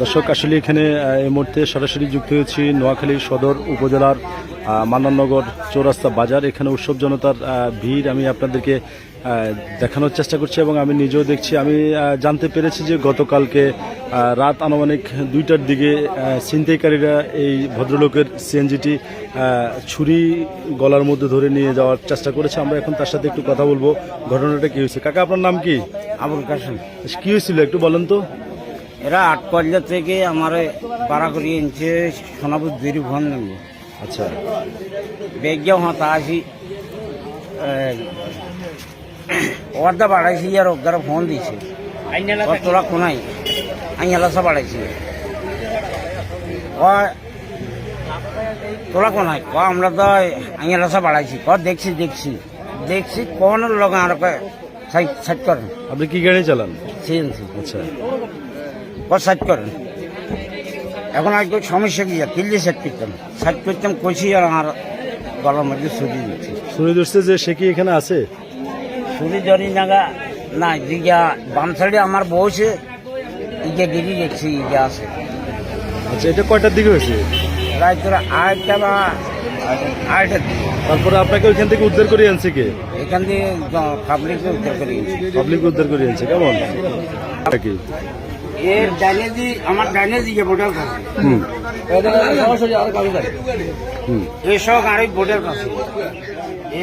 দর্শক আসলে এখানে এই মুহূর্তে সরাসরি যুক্ত হয়েছি নোয়াখালী সদর উপজেলার আহ, মান্নাননগর চৌরাস্তা বাজার। এখানে উৎসব জনতার ভিড় আমি আপনাদেরকে দেখানোর চেষ্টা করছি এবং আমি নিজেও দেখছি। আমি জানতে পেরেছি যে গতকালকে রাত আনুমানিক দুইটার দিকে ছিনতাইকারীরা এই ভদ্রলোকের সিএনজিটি ছুরি গলার মধ্যে ধরে নিয়ে যাওয়ার চেষ্টা করেছে। আমরা এখন তার সাথে একটু কথা বলব। ঘটনাটা কি হয়েছে? কাকা আপনার নাম কি? আবুল কাসেম কি হয়েছিল? একটু বলেন তো। এরা আট কল্যা থেকে আমার ভাড়া করিয়ে এনেছে সোনাপুর নেব আচ্ছা। বেগিয়া হতা আসি অর্ধা বাড়াইছি আর ওগারা ফোন দিছে। ও তোরা কোনাই আমি এলাসা বাড়াইছি। ও তোরা কোনাই ক আমরা তো আমি এলাসা বাড়াইছি। ক দেখছি দেখছি। দেখছি কোন লগা আর সাইড সাইড করেন আপনি কি গাড়ি চালান? সিএনসি আচ্ছা। সাইড করেন। এখন আজকে সমস্যা কি? কিল্লি সেট করতাম সেট করতাম কষি আর আমার গলার মধ্যে ছুরি দিচ্ছি। শুনে ধরছে যে সে কি এখানে আছে? ছুরি ধরি নাগা না দিঘা বাম সাইডে আমার বউছে ইগে গিরি দেখছি ইগে আছে। আচ্ছা এটা কয়টার দিকে হয়েছে? রায় তোরা আরেকটা বা আরেকটা দিকে। তারপরে আপনাকে ওইখান থেকে উদ্ধার করে আনছে কে? এখান দিয়ে পাবলিককে উদ্ধার করে গেছি পাবলিক উদ্ধার করে আনছে কেমন? কি। এর ডাইনে দি আমার ডাইনে দিকে কাছে। এসব আরেক বোর্ডের কাছে।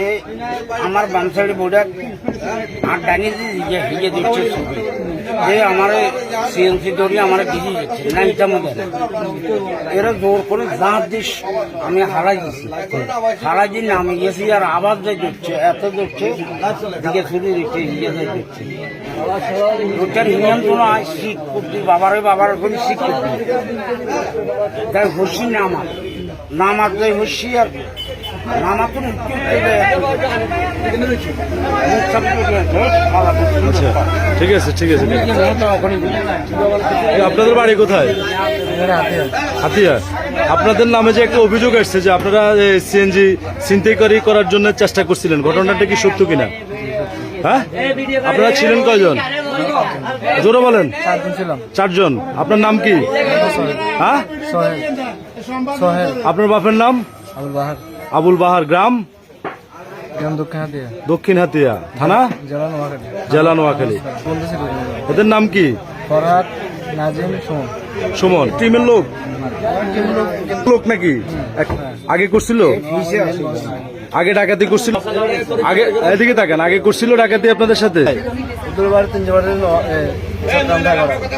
এ আমার বাম সাইডে আর ডাইনে দিকে হিগে দিচ্ছে ছবি এ আমার সিএনসি দৌড়ি আমার দিকে যাচ্ছে মধ্যে। এরা জোর করে দাঁত দিস আমি হারাই দিছি হারাই দিয়ে নামে গেছি আর আবার যে দিচ্ছে এত দিচ্ছে দিকে ছুরি দিচ্ছে যাই দিচ্ছে। ওটার নিয়ন্ত্রণ হয় শিখ করতে বাবারে বাবার করে শিখ করতে তাই হুসি নামা নামার যাই হুসি আর নামা তো আচ্ছা ঠিক আছে ঠিক আছে আপনাদের বাড়ি কোথায়? হাতিয়া। আপনাদের নামে যে একটা অভিযোগ আসছে যে আপনারা সিএনজি ছিনতাইকারী করার জন্য চেষ্টা করছিলেন ঘটনাটা কি সত্য কিনা? হ্যাঁ? আপনারা ছিলেন কয়জন? জোরে বলেন। চারজন। আপনার নাম কি? হ্যাঁ? আপনার বাপের নাম? আবুল বাহার আবুল বাহার গ্রাম? দক্ষিণ হাতিয়া। থানা? জেলা নোয়াখালী। এদের নাম কি? সুমন। টিমের লোক? লোক নাকি? আগে করছিল? আগে ডাকাতি করছিল। আগে এদিকে থাকেন আগে করছিল ডাকাতি আপনাদের সাথে?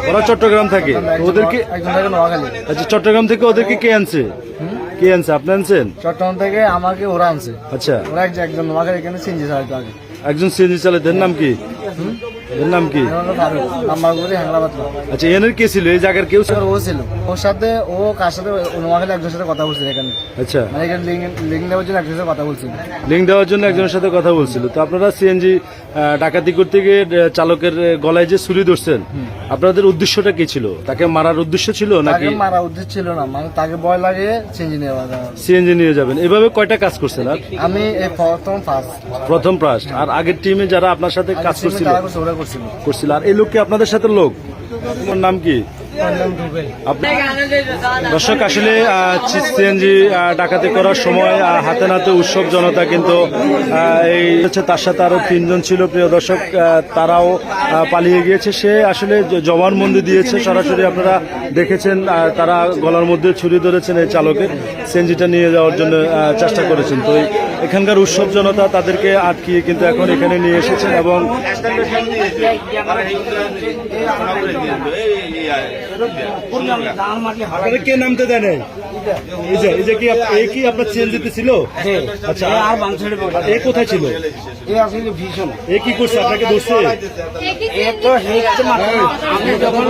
ওরা। চট্টগ্রাম থাকে। ওদেরকে একজন আচ্ছা চট্টগ্রাম থেকে ওদেরকে কে আনছে? কে আনছে? আপনি আনছেন? চট্টগ্রাম থেকে আমাকে ওরা আনছে। আচ্ছা। ওরা এক- একজন নোয়াখালী এখানে সিএনজি হয়তো আগে। একজন সিএনজি চালাতেন নাম কি? এর নাম কি? আচ্ছা এনের কে ছিল? এই জায়গার কেউ ছিল? ও ছিল। ওর সাথে ও কার সাথে নোয়াখালী একজনের সাথে কথা বলছিল এখানে। আচ্ছা। মানে এখানে লিঙ্ক দেওয়ার জন্য একজনের সাথে কথা বলছিল। লিঙ্ক দেওয়ার জন্য একজনের সাথে কথা বলছিল। তো আপনারা সিএনজি ডাকাতি করতে গিয়ে চালকের গলায় যে ছুরি ধরছেন আপনাদের উদ্দেশ্যটা কি ছিল? তাকে মারার উদ্দেশ্য ছিল নাকি? তাকে মারা উচিত ছিল না। মানে তাকে ভয় লাগে নেওয়া যাওয়া। সিএনজি নিয়ে যাবেন। এভাবে কয়টা কাজ করছেন আর? আমি প্রথম ফার্স্ট প্রথম প্রাস আর আগের টিমে যারা আপনার সাথে কাজ করছিল? করছিল? করছিল। আর এই লোক কি আপনাদের সাথে লোক? তোমার নাম কি? দর্শক আসলে সিএনজি ডাকাতি করার সময় হাতে নাতে উৎসব জনতা কিন্তু এই হচ্ছে তার সাথে আরও তিনজন ছিল প্রিয় দর্শক তারাও পালিয়ে গিয়েছে। সে আসলে জবানবন্দি দিয়েছে। সরাসরি আপনারা দেখেছেন তারা গলার মধ্যে ছুরি ধরেছেন এই চালকের। সিএনজিটা নিয়ে যাওয়ার জন্য চেষ্টা করেছেন। তো এখানকার উৎসব জনতা তাদেরকে আটকিয়ে কিন্তু এখন এখানে নিয়ে এসেছেন এবং কে নামতে দেয় নাই? এই যে এই যে কি এই কি আপনার সিএনজিতে ছিল? আচ্ছা আর এ কোথায় ছিল? এ আসলে ভীষণ। এ কি করছে? আপনাকে ধরছে? আমি যখন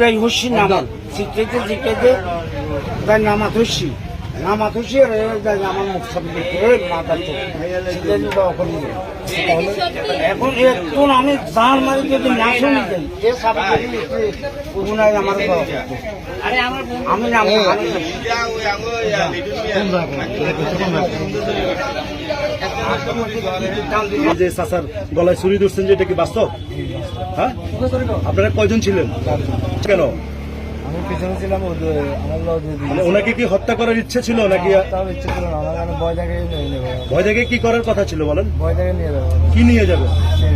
যাই হুসি নামা। শিখতে শিখতে তাই নামা ধরছি নামা আমার মুখ সামনে করে মাথা চোখ এখন আমি জান মারি যদি না শুনি যাই এ সাবে আমার আমি নাম আমি যে চাচার গলায় ছুরি ধরছেন যে এটা কি বাস্তব? হ্যাঁ? আপনারা কয়জন ছিলেন? কেন? আমি পিছনে ছিলাম ও দু- আমার লোক মানে ওনাকে কি হত্যা করার ইচ্ছে ছিল নাকি তাও ইচ্ছে ছিল না। আমার কারণে ভয় থেকে নিয়ে নেবে ভয় থেকে কি করার কথা ছিল বলেন? ভয় থেকে নিয়ে যাবে। কি নিয়ে যাবে? সে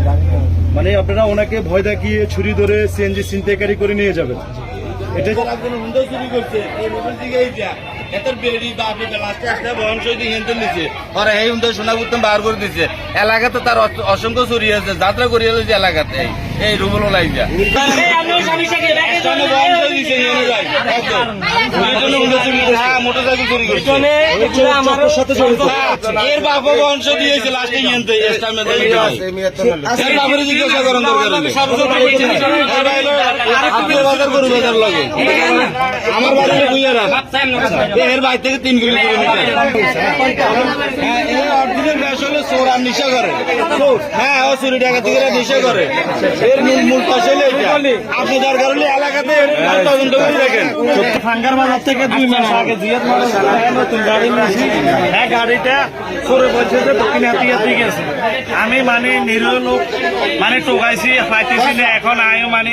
মানে আপনারা ওনাকে ভয় দেখিয়ে ছুরি ধরে সিএনজি ছিনতাইকারী করে নিয়ে যাবেন। এটা হুন্ডা চুরি করছে। এই মোটর দিকে এইটা এত বেড়ি বাপে লাস্টে আসতে বহন সহিত হেনতে নিছে ওরা এই হুন্ডা সোনা বার করে দিছে। এলাকাতে তার অস- অসংখ্য চুরি আছে যাত্রা করিয়ে যে এলাকাতে। এই- এই রুবল লাইজা এর দিয়েছে লাস্টে ইয়েন্তে জিজ্ঞাসা করেন দরকার লাগে আমার বাড়ি হলো এর বাড়ি থেকে তিন কিলোমিটার হ্যাঁ চোর আর নেশা করে হ্যাঁ। ও চুরি নেশা করে এর মূল মূল পাশ আপনি দরকার হলে এলাকাতে তদন্ত করে দেখেন ফাঙ্গার বাজার থেকে দুই মাস আগে জিয়াদ মানুষ নতুন গাড়ি নিয়েছি। হ্যাঁ গাড়িটা বলছে যে দক্ষিণ আমি মানে নিরীহ লোক মানে টোকাইছি ফাইতেছি না এখন আয়ু মানে